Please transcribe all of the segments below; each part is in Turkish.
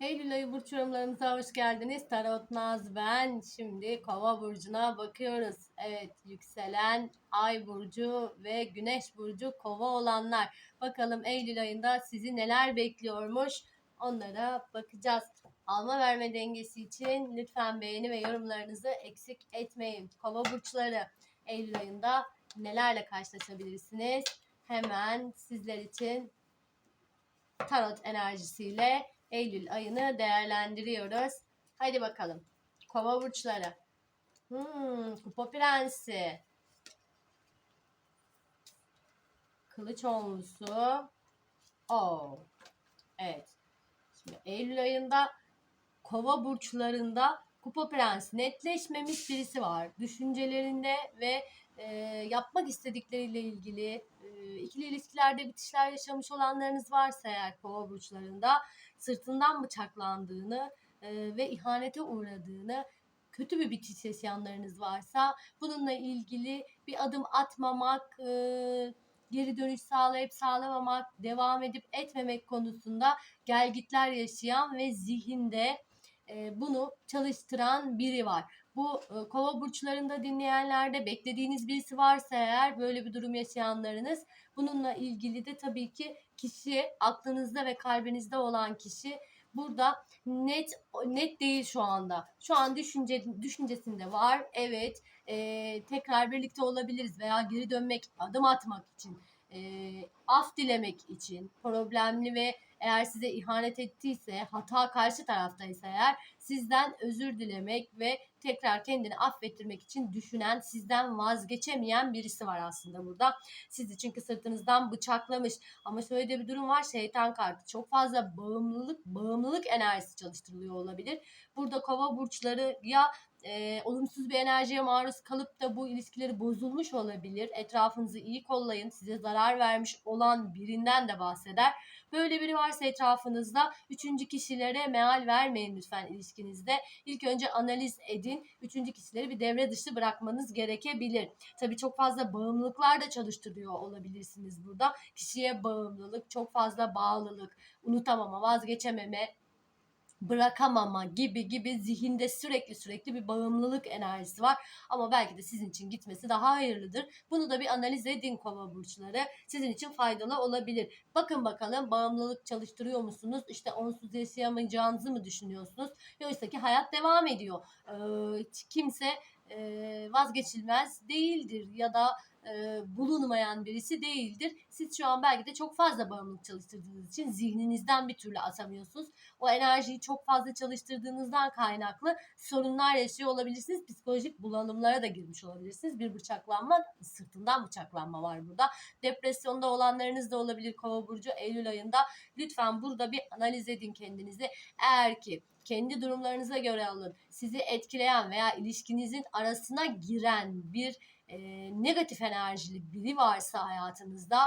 Eylül ayı burç yorumlarımıza hoş geldiniz. Tarot Naz ben. Şimdi Kova burcuna bakıyoruz. Evet, yükselen Ay burcu ve Güneş burcu Kova olanlar. Bakalım Eylül ayında sizi neler bekliyormuş? Onlara bakacağız. Alma verme dengesi için lütfen beğeni ve yorumlarınızı eksik etmeyin. Kova burçları Eylül ayında nelerle karşılaşabilirsiniz? Hemen sizler için tarot enerjisiyle Eylül ayını değerlendiriyoruz. Hadi bakalım. Kova burçları. Hmm, kupa prensi. Kılıç onlusu. Oo. Evet. Şimdi Eylül ayında kova burçlarında kupa prensi netleşmemiş birisi var. Düşüncelerinde ve e, yapmak istedikleriyle ilgili e, ikili ilişkilerde bitişler yaşamış olanlarınız varsa eğer kova burçlarında sırtından bıçaklandığını e, ve ihanete uğradığını kötü bir bitiş yaşayanlarınız varsa bununla ilgili bir adım atmamak, e, geri dönüş sağlayıp sağlamamak, devam edip etmemek konusunda gelgitler yaşayan ve zihinde e, bunu çalıştıran biri var. Bu e, kova burçlarında dinleyenlerde beklediğiniz birisi varsa eğer böyle bir durum yaşayanlarınız bununla ilgili de tabii ki kişi aklınızda ve kalbinizde olan kişi burada net net değil şu anda. Şu an düşünce düşüncesinde var. Evet, e, tekrar birlikte olabiliriz veya geri dönmek, adım atmak için, e, af dilemek için, problemli ve eğer size ihanet ettiyse, hata karşı taraftaysa eğer sizden özür dilemek ve tekrar kendini affettirmek için düşünen, sizden vazgeçemeyen birisi var aslında burada. Sizi çünkü sırtınızdan bıçaklamış. Ama şöyle de bir durum var. Şeytan kartı çok fazla bağımlılık, bağımlılık enerjisi çalıştırılıyor olabilir. Burada kova burçları ya e, olumsuz bir enerjiye maruz kalıp da bu ilişkileri bozulmuş olabilir. Etrafınızı iyi kollayın. Size zarar vermiş olan birinden de bahseder. Böyle biri varsa etrafınızda üçüncü kişilere meal vermeyin lütfen ilişkinizde. İlk önce analiz edin. Üçüncü kişileri bir devre dışı bırakmanız gerekebilir. Tabii çok fazla bağımlılıklar da çalıştırıyor olabilirsiniz burada. Kişiye bağımlılık, çok fazla bağlılık, unutamama, vazgeçememe, bırakamama gibi gibi zihinde sürekli sürekli bir bağımlılık enerjisi var. Ama belki de sizin için gitmesi daha hayırlıdır. Bunu da bir analiz edin kova burçları. Sizin için faydalı olabilir. Bakın bakalım bağımlılık çalıştırıyor musunuz? İşte onsuz yaşayamayacağınızı mı düşünüyorsunuz? Yoksa ki hayat devam ediyor. Ee, kimse e, vazgeçilmez değildir ya da e, bulunmayan birisi değildir. Siz şu an belki de çok fazla bağımlılık çalıştırdığınız için zihninizden bir türlü atamıyorsunuz. O enerjiyi çok fazla çalıştırdığınızdan kaynaklı sorunlar yaşıyor olabilirsiniz. Psikolojik bulanımlara da girmiş olabilirsiniz. Bir bıçaklanma, sırtından bıçaklanma var burada. Depresyonda olanlarınız da olabilir Kova burcu Eylül ayında. Lütfen burada bir analiz edin kendinizi. Eğer ki kendi durumlarınıza göre alın. Sizi etkileyen veya ilişkinizin arasına giren bir e, negatif enerjili biri varsa hayatınızda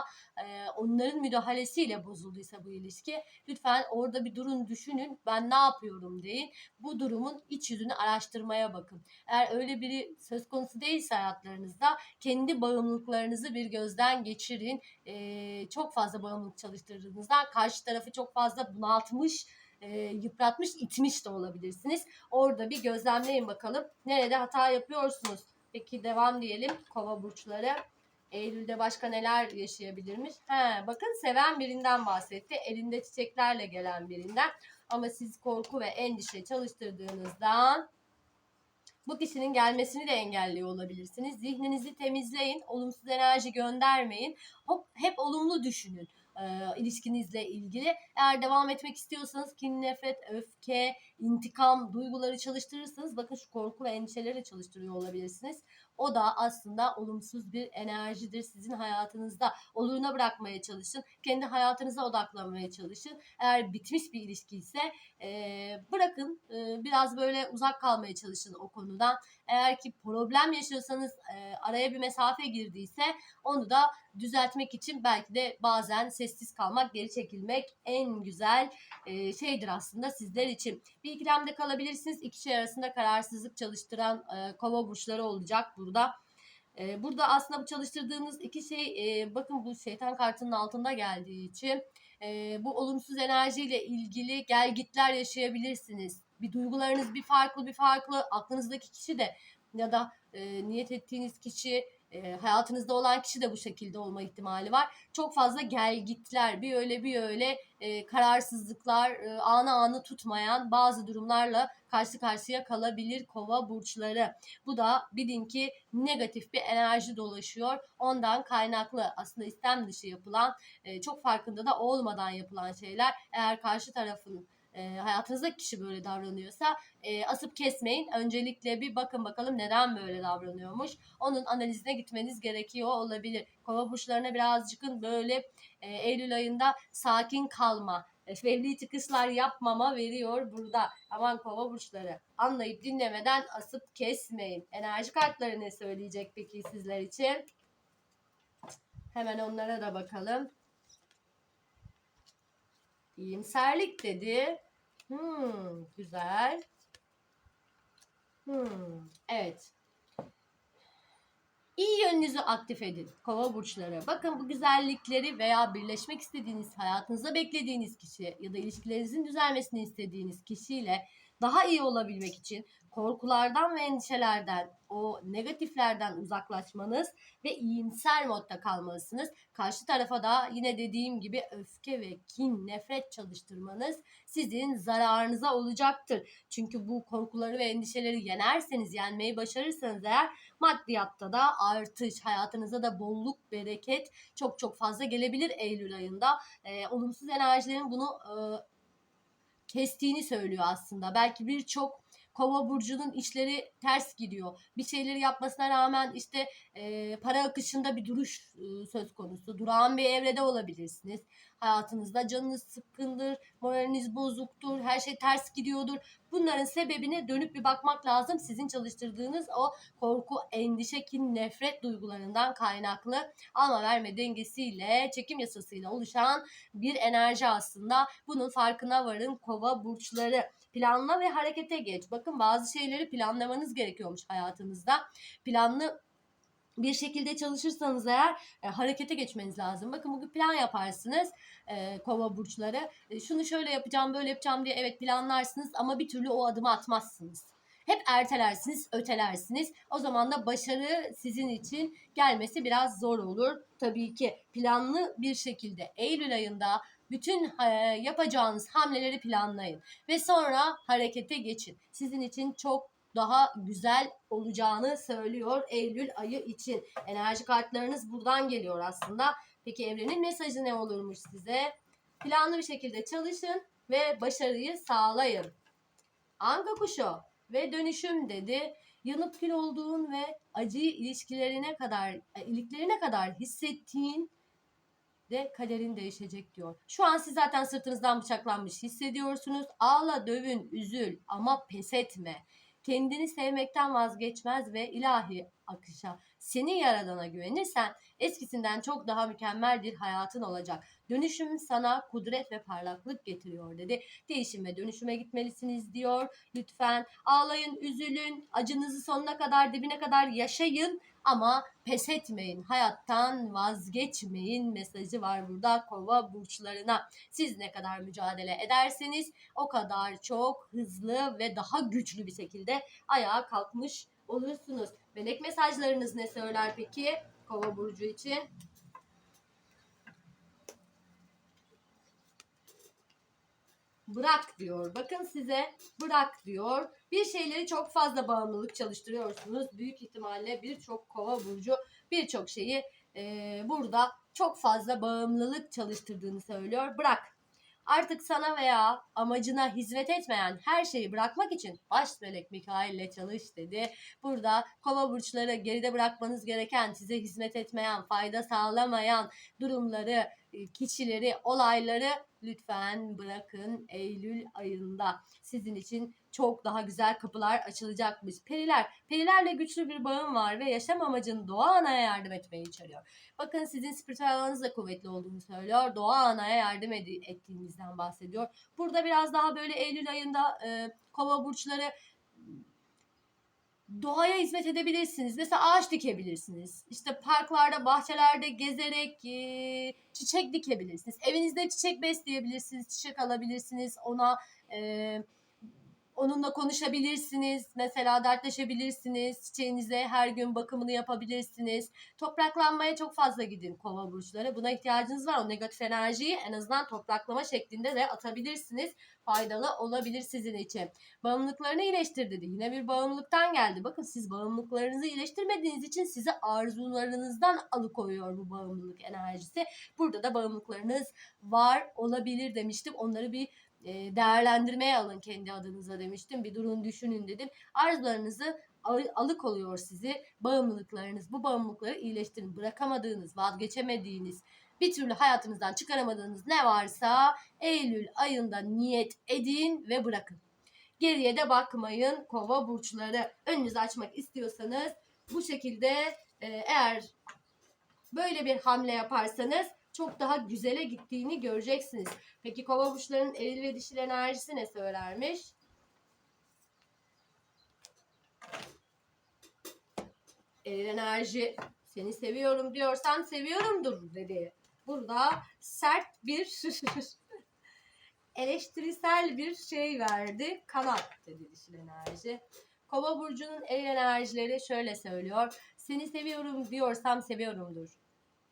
e, onların müdahalesiyle bozulduysa bu ilişki lütfen orada bir durun düşünün ben ne yapıyorum deyin. Bu durumun iç yüzünü araştırmaya bakın. Eğer öyle biri söz konusu değilse hayatlarınızda kendi bağımlılıklarınızı bir gözden geçirin. E, çok fazla bağımlılık çalıştırdığınızda karşı tarafı çok fazla bunaltmış e, yıpratmış, itmiş de olabilirsiniz. Orada bir gözlemleyin bakalım. Nerede hata yapıyorsunuz? Peki devam diyelim. Kova burçları. Eylül'de başka neler yaşayabilirmiş? He, bakın seven birinden bahsetti. Elinde çiçeklerle gelen birinden. Ama siz korku ve endişe çalıştırdığınızdan bu kişinin gelmesini de engelliyor olabilirsiniz. Zihninizi temizleyin. Olumsuz enerji göndermeyin. Hop, hep olumlu düşünün e, ilişkinizle ilgili. Eğer devam etmek istiyorsanız kin, nefret, öfke, intikam duyguları çalıştırırsanız bakın şu korku ve endişeleri çalıştırıyor olabilirsiniz. O da aslında olumsuz bir enerjidir sizin hayatınızda. Oluruna bırakmaya çalışın. Kendi hayatınıza odaklanmaya çalışın. Eğer bitmiş bir ilişki ise e, bırakın. E, biraz böyle uzak kalmaya çalışın o konudan. Eğer ki problem yaşıyorsanız e, araya bir mesafe girdiyse onu da düzeltmek için belki de bazen sessiz kalmak, geri çekilmek en güzel şeydir aslında sizler için. Bir ikilemde kalabilirsiniz. İki şey arasında kararsızlık çalıştıran e, kova burçları olacak burada. E, burada aslında bu çalıştırdığınız iki şey e, bakın bu şeytan kartının altında geldiği için e, bu olumsuz enerjiyle ilgili gelgitler yaşayabilirsiniz. Bir duygularınız bir farklı bir farklı aklınızdaki kişi de ya da e, niyet ettiğiniz kişi e, hayatınızda olan kişi de bu şekilde olma ihtimali var. Çok fazla gelgitler bir öyle bir öyle e, kararsızlıklar e, anı anı tutmayan bazı durumlarla karşı karşıya kalabilir kova burçları. Bu da bilin ki negatif bir enerji dolaşıyor. Ondan kaynaklı aslında istem dışı yapılan e, çok farkında da olmadan yapılan şeyler eğer karşı tarafın e, hayatınızdaki kişi böyle davranıyorsa e, asıp kesmeyin. Öncelikle bir bakın bakalım neden böyle davranıyormuş. Onun analizine gitmeniz gerekiyor olabilir. Kova burçlarına birazcık böyle e, Eylül ayında sakin kalma, e, fevri çıkışlar yapmama veriyor burada. Aman kova burçları anlayıp dinlemeden asıp kesmeyin. Enerji kartları ne söyleyecek peki sizler için? Hemen onlara da bakalım. İyimserlik dedi. Hmm, güzel. Hmm, evet. İyi yönünüzü aktif edin kova burçları. Bakın bu güzellikleri veya birleşmek istediğiniz, hayatınızda beklediğiniz kişi ya da ilişkilerinizin düzelmesini istediğiniz kişiyle daha iyi olabilmek için korkulardan ve endişelerden, o negatiflerden uzaklaşmanız ve iyimser modda kalmalısınız. Karşı tarafa da yine dediğim gibi öfke ve kin, nefret çalıştırmanız sizin zararınıza olacaktır. Çünkü bu korkuları ve endişeleri yenerseniz, yenmeyi başarırsanız eğer maddiyatta da artış, hayatınıza da bolluk, bereket çok çok fazla gelebilir Eylül ayında. Ee, olumsuz enerjilerin bunu e, kestiğini söylüyor aslında. Belki birçok Kova burcunun işleri ters gidiyor. Bir şeyleri yapmasına rağmen işte e, para akışında bir duruş e, söz konusu. Durağan bir evrede olabilirsiniz. Hayatınızda canınız sıkkındır, moraliniz bozuktur, her şey ters gidiyordur. Bunların sebebine dönüp bir bakmak lazım. Sizin çalıştırdığınız o korku, endişe, kin, nefret duygularından kaynaklı alma verme dengesiyle, çekim yasasıyla oluşan bir enerji aslında. Bunun farkına varın kova burçları. Planla ve harekete geç. Bakın bazı şeyleri planlamanız gerekiyormuş hayatınızda. Planlı bir şekilde çalışırsanız eğer e, harekete geçmeniz lazım. Bakın bugün plan yaparsınız e, kova burçları. E, şunu şöyle yapacağım böyle yapacağım diye evet planlarsınız ama bir türlü o adımı atmazsınız. Hep ertelersiniz, ötelersiniz. O zaman da başarı sizin için gelmesi biraz zor olur. Tabii ki planlı bir şekilde Eylül ayında bütün e, yapacağınız hamleleri planlayın ve sonra harekete geçin. Sizin için çok daha güzel olacağını söylüyor Eylül ayı için. Enerji kartlarınız buradan geliyor aslında. Peki evrenin mesajı ne olurmuş size? Planlı bir şekilde çalışın ve başarıyı sağlayın. Anga kuşu ve dönüşüm dedi. Yanıp kül olduğun ve acıyı ilişkilerine kadar, e, iliklerine kadar hissettiğin de kaderin değişecek diyor. Şu an siz zaten sırtınızdan bıçaklanmış hissediyorsunuz. Ağla, dövün, üzül ama pes etme. Kendini sevmekten vazgeçmez ve ilahi akışa, seni yaradana güvenirsen eskisinden çok daha mükemmel bir hayatın olacak. Dönüşüm sana kudret ve parlaklık getiriyor dedi. Değişim ve dönüşüme gitmelisiniz diyor. Lütfen ağlayın, üzülün, acınızı sonuna kadar, dibine kadar yaşayın ama pes etmeyin, hayattan vazgeçmeyin mesajı var burada kova burçlarına. Siz ne kadar mücadele ederseniz o kadar çok hızlı ve daha güçlü bir şekilde ayağa kalkmış olursunuz. Melek mesajlarınız ne söyler peki kova burcu için? Bırak diyor. Bakın size bırak diyor. Bir şeyleri çok fazla bağımlılık çalıştırıyorsunuz. Büyük ihtimalle birçok kova burcu birçok şeyi e, burada çok fazla bağımlılık çalıştırdığını söylüyor. Bırak. Artık sana veya amacına hizmet etmeyen her şeyi bırakmak için baş melek Mikail ile çalış dedi. Burada kova burçları geride bırakmanız gereken, size hizmet etmeyen, fayda sağlamayan durumları, kişileri, olayları lütfen bırakın Eylül ayında. Sizin için çok daha güzel kapılar açılacakmış. Periler, perilerle güçlü bir bağım var ve yaşam amacın doğa anaya yardım etmeyi içeriyor. Bakın sizin spiritüel alanınız da kuvvetli olduğunu söylüyor. Doğa anaya yardım ed- ettiğinizden bahsediyor. Burada biraz daha böyle Eylül ayında e, kova burçları doğaya hizmet edebilirsiniz. Mesela ağaç dikebilirsiniz. İşte parklarda, bahçelerde gezerek e, çiçek dikebilirsiniz. Evinizde çiçek besleyebilirsiniz, çiçek alabilirsiniz. Ona e, onunla konuşabilirsiniz. Mesela dertleşebilirsiniz. Çiçeğinize her gün bakımını yapabilirsiniz. Topraklanmaya çok fazla gidin kova burçları. Buna ihtiyacınız var. O negatif enerjiyi en azından topraklama şeklinde de atabilirsiniz. Faydalı olabilir sizin için. Bağımlılıklarını iyileştir dedi. Yine bir bağımlılıktan geldi. Bakın siz bağımlılıklarınızı iyileştirmediğiniz için sizi arzularınızdan alıkoyuyor bu bağımlılık enerjisi. Burada da bağımlılıklarınız var olabilir demiştim. Onları bir e, değerlendirmeye alın kendi adınıza demiştim. Bir durun düşünün dedim. Arzularınızı al- alıkoyuyor sizi. Bağımlılıklarınız. Bu bağımlılıkları iyileştirin. Bırakamadığınız, vazgeçemediğiniz, bir türlü hayatınızdan çıkaramadığınız ne varsa Eylül ayında niyet edin ve bırakın. Geriye de bakmayın kova burçları. Önünüzü açmak istiyorsanız bu şekilde e, eğer böyle bir hamle yaparsanız çok daha güzele gittiğini göreceksiniz. Peki kova burçlarının eril ve dişil enerjisi ne söylermiş? Eril enerji seni seviyorum diyorsan seviyorumdur dedi. Burada sert bir eleştirisel bir şey verdi. Kanat dedi dişil enerji. Kova burcunun eril enerjileri şöyle söylüyor. Seni seviyorum diyorsam seviyorumdur.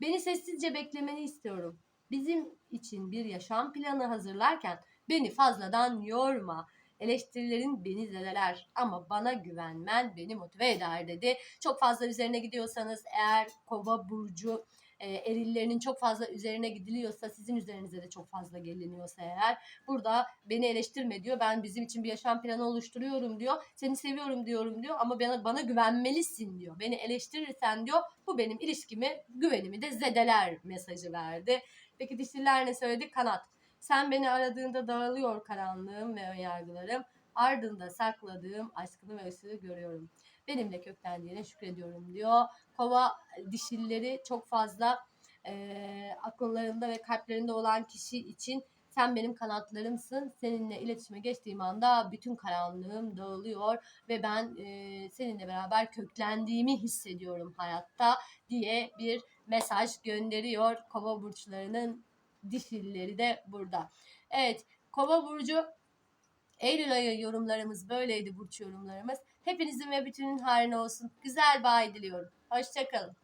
Beni sessizce beklemeni istiyorum. Bizim için bir yaşam planı hazırlarken beni fazladan yorma. Eleştirilerin beni zedeler ama bana güvenmen beni motive eder dedi. Çok fazla üzerine gidiyorsanız eğer kova burcu e, erillerinin çok fazla üzerine gidiliyorsa sizin üzerinize de çok fazla geliniyorsa eğer burada beni eleştirme diyor. Ben bizim için bir yaşam planı oluşturuyorum diyor. Seni seviyorum diyorum diyor ama bana, bana güvenmelisin diyor. Beni eleştirirsen diyor bu benim ilişkimi güvenimi de zedeler mesajı verdi. Peki dişliler ne söyledi? Kanat. Sen beni aradığında dağılıyor karanlığım ve önyargılarım. Ardında sakladığım aşkını ve ışığı görüyorum. Benimle köklendiğine şükrediyorum diyor. Kova dişilleri çok fazla e, akıllarında ve kalplerinde olan kişi için sen benim kanatlarımsın. Seninle iletişime geçtiğim anda bütün karanlığım dağılıyor ve ben e, seninle beraber köklendiğimi hissediyorum hayatta diye bir mesaj gönderiyor kova burçlarının dişilleri de burada. Evet kova burcu Eylül ayı yorumlarımız böyleydi burç yorumlarımız. Hepinizin ve bütünün hayrına olsun. Güzel bir ay diliyorum. Hoşçakalın.